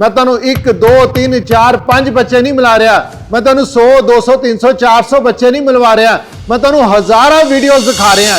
ਮੈਂ ਤੁਹਾਨੂੰ 1 2 3 4 5 ਬੱਚੇ ਨਹੀਂ ਮਿਲਾ ਰਿਹਾ। ਮੈਂ ਤੁਹਾਨੂੰ 100 200 300 400 ਬੱਚੇ ਨਹੀਂ ਮਿਲਵਾ ਰਿਹਾ। ਮੈਂ ਤੁਹਾਨੂੰ ਹਜ਼ਾਰਾਂ ਵੀਡੀਓਜ਼ ਦਿਖਾ ਰਿਹਾ।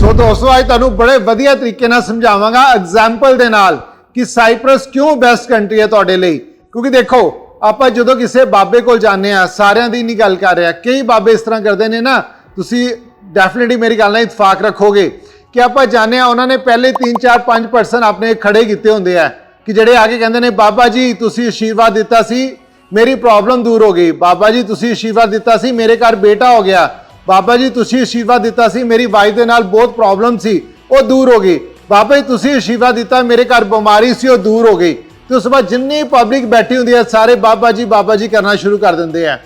ਸੋ ਦੋਸਤੋ, ਅੱਜ ਤੁਹਾਨੂੰ ਬੜੇ ਵਧੀਆ ਤਰੀਕੇ ਨਾਲ ਸਮਝਾਵਾਂਗਾ ਐਗਜ਼ਾਮਪਲ ਦੇ ਨਾਲ ਕਿ ਸਾਈਪ੍ਰਸ ਕਿਉਂ ਬੈਸਟ ਕੰਟਰੀ ਹੈ ਤੁਹਾਡੇ ਲਈ। ਕਿਉਂਕਿ ਦੇਖੋ, ਆਪਾਂ ਜਦੋਂ ਕਿਸੇ ਬਾਬੇ ਕੋਲ ਜਾਂਦੇ ਆ ਸਾਰਿਆਂ ਦੀ ਨਹੀਂ ਗੱਲ ਕਰ ਰਿਹਾ ਕਈ ਬਾਬੇ ਇਸ ਤਰ੍ਹਾਂ ਕਰਦੇ ਨੇ ਨਾ, ਤੁਸੀਂ ਡੈਫੀਨਿਟਲੀ ਮੇਰੀ ਗੱਲ ਨਾਲ ਇਤਫਾਕ ਰੱਖੋਗੇ। ਕਿ ਆਪਾਂ ਜਾਣਦੇ ਆ ਉਹਨਾਂ ਨੇ ਪਹਿਲੇ 3 4 5 ਪਰਸਨ ਆਪਣੇ ਖੜੇ ਕੀਤੇ ਹੁੰਦੇ ਆ। ਕਿ ਜਿਹੜੇ ਆ ਕੇ ਕਹਿੰਦੇ ਨੇ, ਬਾਬਾ ਜੀ, ਤੁਸੀਂ ਆਸ਼ੀਰਵਾਦ ਦਿੱਤਾ ਸੀ, ਮੇਰੀ ਪ੍ਰੋਬਲਮ ਦੂਰ ਹੋ ਗਈ। ਬਾਬਾ ਜੀ, ਤੁਸੀਂ ਆਸ਼ੀਰਵਾਦ ਦਿੱਤਾ ਸੀ, ਮੇਰੇ ਘਰ ਬੇਟਾ ਹੋ ਗਿਆ। ਬਾਬਾ ਜੀ, ਤੁਸੀਂ ਆਸ਼ੀਰਵਾਦ ਦਿੱਤਾ ਸੀ, ਮੇਰੀ ਵਾਈਫ ਦੇ ਨਾਲ ਬਹੁਤ ਪ੍ਰੋਬਲਮ ਸੀ, ਉਹ ਦੂਰ ਹੋ ਗਈ। ਬਾਬਾ ਜੀ, ਤੁਸੀਂ ਆਸ਼ੀਰਵਾਦ ਦਿੱਤਾ, ਮੇਰੇ ਘਰ ਬਿਮਾਰੀ ਸੀ, ਉਹ ਦੂਰ ਹੋ ਗਈ। ਤੇ ਉਸ ਤੋਂ ਬਾਅਦ ਜਿੰਨੀ ਪਬਲਿਕ ਬੈਠੀ ਹੁੰਦੀ ਹੈ ਸਾਰੇ ਬਾਬਾ ਜੀ ਬਾਬਾ ਜੀ ਕਰਨਾ ਸ਼ੁਰੂ ਕਰ ਦਿੰਦੇ ਆ।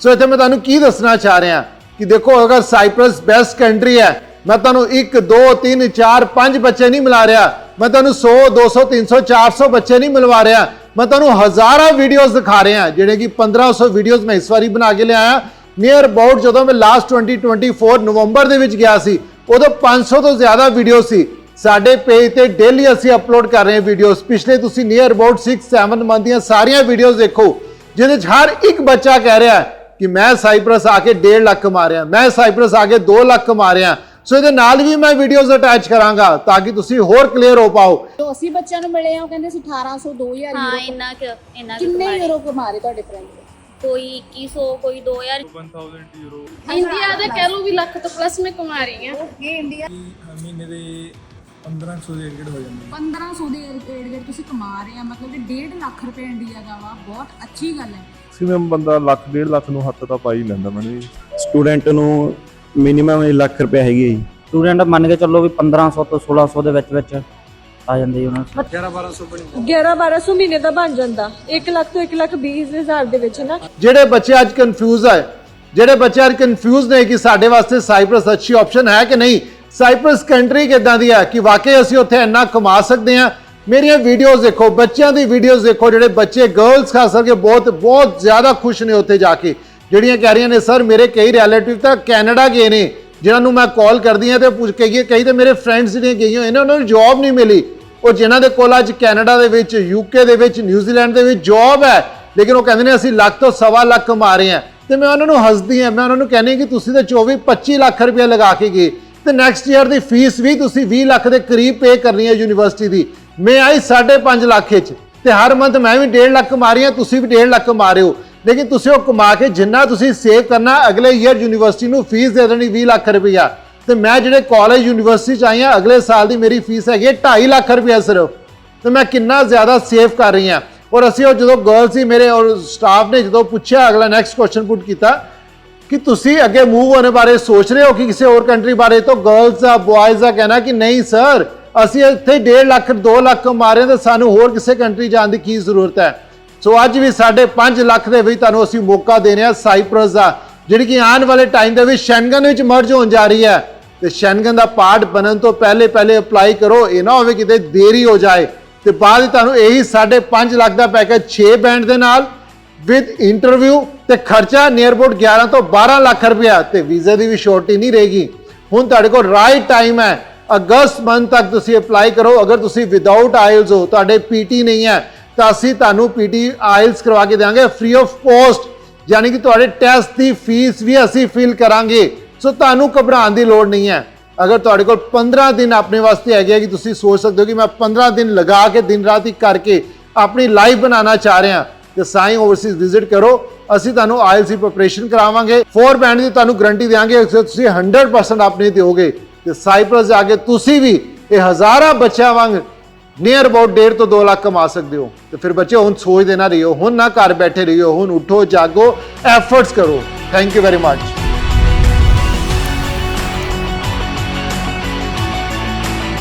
ਸੋ ਇੱਥੇ ਮੈਂ ਤੁਹਾਨੂੰ ਕੀ ਦੱਸਣਾ ਚਾਹ ਰਿਹਾ ਕਿ ਦੇਖੋ, ਅਗਰ ਸਾਈਪ੍ਰਸ ਬੈਸਟ ਕੰਟਰੀ ਹੈ ਮੈਂ ਤੁਹਾਨੂੰ 1 2 3 4 5 ਬੱਚੇ ਨਹੀਂ ਮਿਲਾ ਰਿਹਾ। ਮੈਂ ਤੁਹਾਨੂੰ 100 200 300 400 ਬੱਚੇ ਨਹੀਂ ਮਿਲਵਾ ਰਿਹਾ। ਮੈਂ ਤੁਹਾਨੂੰ ਹਜ਼ਾਰਾਂ ਵੀਡੀਓਜ਼ ਦਿਖਾ ਰਿਹਾ, ਜਿਹੜੇ ਕਿ 1500 ਵੀਡੀਓਜ਼ ਮੈਂ ਇਸ ਵਾਰੀ ਬਣਾ ਕੇ ਲਿਆਇਆ। ਨੀਅਰ ਅਬਾਊਟ ਜਦੋਂ ਮੈਂ ਲਾਸਟ 2024 ਨਵੰਬਰ ਦੇ ਵਿੱਚ ਗਿਆ ਸੀ, ਉਦੋਂ 500 ਤੋਂ ਜ਼ਿਆਦਾ ਵੀਡੀਓ ਸੀ। ਸਾਡੇ ਪੇਜ ਤੇ ਡੇਲੀ ਅਸੀਂ ਅਪਲੋਡ ਕਰ ਰਹੇ ਹਾਂ ਵੀਡੀਓਜ਼ ਪਿਛਲੇ ਤੁਸੀਂ ਨੀਅਰ ਅਬਾਊਟ 6 7 ਮੰਥ ਦੀਆਂ ਸਾਰੀਆਂ ਵੀਡੀਓਜ਼ ਦੇਖੋ, ਜਿਹਦੇ 'ਚ ਹਰ ਇੱਕ ਬੱਚਾ ਕਹਿ ਰਿਹਾ ਕਿ ਮੈਂ ਸਾਈਪ੍ਰਸ ਆ ਕੇ 1.5 ਲੱਖ ਕਮਾ ਰਿਹਾ, ਮੈਂ ਸਾਈਪ੍ਰਸ ਆ ਕੇ 2 ਲੱਖ ਕਮਾ ਰਿਹਾ। ਸੋ ਇਹਦੇ ਨਾਲ ਵੀ ਮੈਂ ਵੀਡੀਓਜ਼ ਅਟੈਚ ਕਰਾਂਗਾ ਤਾਂ ਕਿ ਤੁਸੀਂ ਹੋਰ ਕਲੀਅਰ ਹੋ ਪਾਓ। ਜੋ ਅਸੀਂ ਬੱਚਿਆਂ ਨੂੰ ਮਿਲੇ ਆ ਉਹ ਕਹਿੰਦੇ ਸੀ 1800 2000 ਹਾਂ ਯੂਰੋ ਇੰਨਾ ਕੁ ਇੰਨਾ ਕੁ ਕਿੰਨੇ ਕਮਾਏ। ਯੂਰੋ ਕਮਾ ਰਹੇ ਤੁਹਾਡੇ ਫਰੈਂਡ ਕੋਈ 2100 ਕੋਈ 2000 1000 ਯੂਰੋ ਇੰਡੀਆ ਦੇ ਕਹਿ ਲਓ ਵੀ ਲੱਖ ਤੋਂ ਪਲੱਸ ਮੈਂ ਕਮਾ ਰਹੀ ਹਾਂ। Okay India. ਮਹੀਨੇ ਦੇ 1500 ਦੇ ਰੇਟ ਹੋ ਜਾਂਦੇ 1500 ਦੇ ਰੇਟ ਤੁਸੀਂ ਕਮਾ ਰਹੇ ਆ ਮਤਲਬ ਕਿ 1.5 ਲੱਖ ਰੁਪਏ ਇੰਡੀਆ ਦਾ ਵਾ ਬਹੁਤ ਅੱਛੀ ਗੱਲ ਹੈ। ਮੈਕਸਿਮਮ ਬੰਦਾ ਲੱਖ ਡੇਢ ਲੱਖ ਨੂੰ ਹੱਥ ਤਾਂ ਪਾ ਹੀ ਲੈਂਦਾ ਮੈਨੂੰ ਜੀ। ਸਟੂਡੈਂਟ ਨੂੰ ਮਿਨੀਮਮ ਲੱਖ ਰੁਪਏ ਹੈਗੀ ਹੈ ਜੀ। ਸਟੂਡੈਂਟ ਮੰਨ ਕੇ ਚੱਲੋ ਵੀ 1500 ਤੋਂ 1600 ਦੇ ਵਿੱਚ ਵਿੱਚ ਆ ਜਾਂਦੇ ਜੀ ਉਹਨਾਂ ਨੂੰ। 11 1200 ਮਹੀਨੇ ਦਾ ਬਣ ਜਾਂਦਾ। 1 ਲੱਖ ਤੋਂ 1 ਲੱਖ 20 ਹਜ਼ਾਰ ਦੇ ਵਿੱਚ ਨਾ। ਜਿਹੜੇ ਬੱਚੇ ਅੱਜ ਕਨਫਿਊਜ਼ ਹੈ ਜਿਹੜੇ ਬੱਚੇ ਅੱਜ ਕਨਫਿਊਜ਼ ਨੇ ਕਿ ਸਾਡੇ ਵਾਸਤੇ ਸਾਈਪ੍ਰਸ ਅੱਛੀ ਆਪਸ਼ਨ ਹੈ ਕਿ ਨਹੀਂ ਸਾਈਪ੍ਰਸ ਕੰਟਰੀ ਕਿੱਦਾਂ ਦੀ ਹੈ ਕਿ ਵਾਕਈ ਅਸੀਂ ਉੱਥੇ ਇੰਨਾ ਕਮਾ ਸਕਦੇ ਹਾਂ। ਮੇਰੀਆਂ ਵੀਡੀਓਜ਼ ਦੇਖੋ ਬੱਚਿਆਂ ਦੀ ਵੀਡੀਓਜ਼ ਦੇਖੋ ਜਿਹੜੇ ਬੱਚੇ ਗਰਲਸ ਖਾਸ ਕਰਕੇ ਬਹੁਤ ਬਹੁਤ ਜ਼ਿਆਦਾ ਖੁਸ਼ ਨੇ ਉੱਥੇ ਜਾ ਕੇ। ਜਿਹੜੀਆਂ ਕਹਿ ਰਹੀਆਂ ਨੇ, ਸਰ, ਮੇਰੇ ਕਈ ਰਿਲੇਟਿਵ ਤਾਂ ਕੈਨੇਡਾ ਗਏ ਨੇ, ਜਿਨ੍ਹਾਂ ਨੂੰ ਮੈਂ ਕਾਲ ਕਰਦੀ ਹਾਂ ਤੇ ਪੁੱਛ ਕੇ ਗਈ ਕਈ ਤੇ ਮੇਰੇ ਫਰੈਂਡਸ ਜਿਹੜੀਆਂ ਗਈਆਂ ਹੋਏ ਨੇ, ਉਹਨਾਂ ਨੂੰ ਜੌਬ ਨਹੀਂ ਮਿਲੀ। ਉਹ ਜਿਨ੍ਹਾਂ ਦੇ ਕੋਲ ਅੱਜ ਕੈਨੇਡਾ ਦੇ ਵਿੱਚ ਯੂਕੇ ਦੇ ਵਿੱਚ ਨਿਊਜ਼ੀਲੈਂਡ ਦੇ ਵਿੱਚ ਜੌਬ ਹੈ, ਲੇਕਿਨ ਉਹ ਕਹਿੰਦੇ ਨੇ, ਅਸੀਂ ਲੱਖ ਤੋਂ ਸਵਾ ਲੱਖ ਕਮਾ ਰਹੇ ਹਾਂ। ਤੇ ਮੈਂ ਉਹਨਾਂ ਨੂੰ ਹੱਸਦੀ ਹਾਂ, ਮੈਂ ਉਹਨਾਂ ਨੂੰ ਕਹਿੰਦੀ ਕਿ ਤੁਸੀਂ ਤਾਂ 24 25 ਲੱਖ ਰੁਪਏ ਲਗਾ ਕੇ ਗਏ। ਤੇ ਨੈਕਸਟ ਈਅਰ ਦੀ ਫੀਸ ਵੀ ਤੁਸੀਂ 20 ਲੱਖ ਦੇ ਕਰੀਬ ਪੇ ਕਰਨੀ ਹੈ ਯੂਨੀਵਰਸਿਟੀ ਦੀ। ਮੈਂ ਆਈ 5.5 ਲੱਖ ਵਿੱਚ, ਤੇ ਹਰ ਮੰਥ ਮੈਂ ਵੀ 1.5 ਲੱਖ ਕਮਾ ਰਹੀ ਹਾਂ, ਤੁਸੀਂ ਵੀ 1.5 ਲੱਖ ਕਮਾ ਰਹੇ ਹੋ। ਲੇਕਿਨ ਤੁਸੀਂ ਉਹ ਕਮਾ ਕੇ ਜਿੰਨਾ ਤੁਸੀਂ ਸੇਵ ਕਰਨਾ, ਅਗਲੇ ਈਅਰ ਯੂਨੀਵਰਸਿਟੀ ਨੂੰ ਫੀਸ ਦੇ ਦੇਣੀ 20 ਲੱਖ ਰੁਪਈਆ। ਤੇ ਮੈਂ ਜਿਹੜੇ ਕਾਲਜ ਯੂਨੀਵਰਸਿਟੀ ਚ ਆਈ ਹਾਂ, ਅਗਲੇ ਸਾਲ ਦੀ ਮੇਰੀ ਫੀਸ ਹੈਗੀ ਹੈ 2.5 ਲੱਖ ਰੁਪਈਆ ਸਿਰਫ। ਤੇ ਮੈਂ ਕਿੰਨਾ ਜ਼ਿਆਦਾ ਸੇਵ ਕਰ ਰਹੀ ਹਾਂ। ਔਰ ਅਸੀਂ ਉਹ ਜਦੋਂ ਗਰਲ ਸੀ ਮੇਰੇ ਔਰ ਸਟਾਫ ਨੇ ਜਦੋਂ ਪੁੱਛਿਆ, ਅਗਲਾ ਨੈਕਸਟ ਕੁਐਸਚਨ ਪੁੱਟ ਕੀਤਾ ਕਿ ਤੁਸੀਂ ਅੱਗੇ ਮੂਵ ਹੋਣੇ ਬਾਰੇ ਸੋਚ ਰਹੇ ਹੋ ਕਿ ਕਿਸੇ ਹੋਰ ਕੰਟਰੀ ਬਾਰੇ? ਤਾਂ ਗਰਲਸ ਦਾ ਬॉयਜ਼ ਦਾ ਕਹਿਣਾ ਕਿ ਨਹੀਂ ਸਰ ਅਸੀਂ ਇੱਥੇ 1.5 ਲੱਖ 2 ਲੱਖ ਕਮਾ ਰਹੇ ਹਾਂ ਤੇ ਸਾਨੂੰ ਹੋਰ ਕਿਸੇ ਕੰਟਰੀ ਜਾਣ ਦੀ ਕੀ ਜ਼ਰੂਰਤ ਹੈ? ਸੋ ਅੱਜ ਵੀ ਸਾਡੇ 5 ਲੱਖ ਦੇ ਵਿੱਚ ਤੁਹਾਨੂੰ ਅਸੀਂ ਮੌਕਾ ਦੇ ਰਹੇ ਹਾਂ ਸਾਈਪ੍ਰਸ ਦਾ, ਜਿਹੜੀ ਕਿ ਆਉਣ ਵਾਲੇ ਟਾਈਮ ਦੇ ਵਿੱਚ ਸ਼ੈਂਗਨ ਵਿੱਚ ਮਰਜ ਹੋਣ ਜਾ ਰਹੀ ਹੈ। ਤੇ ਸ਼ੈਂਗਨ ਦਾ ਪਾਰਟ ਬਣਨ ਤੋਂ ਪਹਿਲੇ ਪਹਿਲੇ ਅਪਲਾਈ ਕਰੋ, ਇਹ ਨਾ ਹੋਵੇ ਕਿਤੇ ਦੇਰੀ ਹੋ ਜਾਏ। ਤੇ ਬਾਅਦ ਤੁਹਾਨੂੰ ਇਹੀ 5.5 ਲੱਖ ਦਾ ਪੈਕੇਜ 6 ਬੈਂਡ ਦੇ ਨਾਲ ਵਿਦ ਇੰਟਰਵਿਊ ਤੇ ਖਰਚਾ ਨੀਅਰ ਅਬਾਊਟ 11 ਤੋਂ 12 ਲੱਖ ਰੁਪਇਆ ਤੇ ਵੀਜ਼ੇ ਦੀ ਵੀ ਸ਼ੋਰਟੀ ਨਹੀਂ ਰਹੇਗੀ। ਹੁਣ ਤੁਹਾਡੇ ਕੋਲ ਰਾਈਟ ਟਾਈਮ ਹੈ। ਅਗਸਤ ਮੰਥ ਤੱਕ ਤੁਸੀਂ ਅਪਲਾਈ ਕਰੋ। ਅਗਰ ਤੁਸੀਂ ਵਿਦਆਊਟ ਆਇਲਸ ਹੋ, ਤੁਹਾਡੇ ਪੀਟੀ ਨਹੀਂ ਹੈ। ਤਾਂ ਅਸੀਂ ਤੁਹਾਨੂੰ ਪੀਟੀ ਆਇਲਸ ਕਰਵਾ ਕੇ ਦੇਵਾਂਗੇ ਫ੍ਰੀ ਆਫ ਕੋਸਟ ਯਾਨੀ ਕਿ ਤੁਹਾਡੇ ਟੈਸਟ ਦੀ ਫੀਸ ਵੀ ਅਸੀਂ ਫਿਲ ਕਰਾਂਗੇ। ਸੋ ਤੁਹਾਨੂੰ ਘਬਰਾਉਣ ਦੀ ਲੋੜ ਨਹੀਂ ਹੈ। ਅਗਰ ਤੁਹਾਡੇ ਕੋਲ 15 ਦਿਨ ਆਪਣੇ ਵਾਸਤੇ ਹੈਗੇ ਆ ਕਿ ਤੁਸੀਂ ਸੋਚ ਸਕਦੇ ਹੋ ਕਿ ਮੈਂ 15 ਦਿਨ ਲਗਾ ਕੇ ਦਿਨ ਰਾਤ ਹੀ ਕਰਕੇ ਆਪਣੀ ਲਾਈਫ ਬਣਾਉਣਾ ਚਾਹ ਰਿਹਾ, ਤੇ ਸਾਈ ਓਵਰਸੀਜ਼ ਵਿਜ਼ਿਟ ਕਰੋ। ਅਸੀਂ ਤੁਹਾਨੂੰ ਆਇਲਸੀ ਪ੍ਰੈਪਰੇਸ਼ਨ ਕਰਾਵਾਂਗੇ। 4 ਬੈਂਡ ਦੀ ਤੁਹਾਨੂੰ ਗਰੰਟੀ ਦੇਵਾਂਗੇ ਤੁਸੀਂ 100% ਆਪਣੇ ਦਿਓਗੇ, ਤੇ ਸਾਈਪ੍ਰਸ ਜਾ ਕੇ ਤੁਸੀਂ ਵੀ ਇਹ ਹਜ਼ਾਰਾਂ ਬੱਚਿਆਂ ਵਾਂਗ ਨੀਅਰ ਅਬਾਊਟ 1.5 ਤੋਂ 2 ਲੱਖ ਕਮਾ ਸਕਦੇ ਹੋ। ਤੇ ਫਿਰ ਬੱਚੇ ਹੁਣ ਸੋਚਦੇ ਨਾ ਰਹੀਓ, ਹੁਣ ਨਾ ਘਰ ਬੈਠੇ ਰਹੀਓ, ਹੁਣ ਉਠੋ, ਜਾਗੋ ਐਫਰਟਸ ਕਰੋ। Thank you very much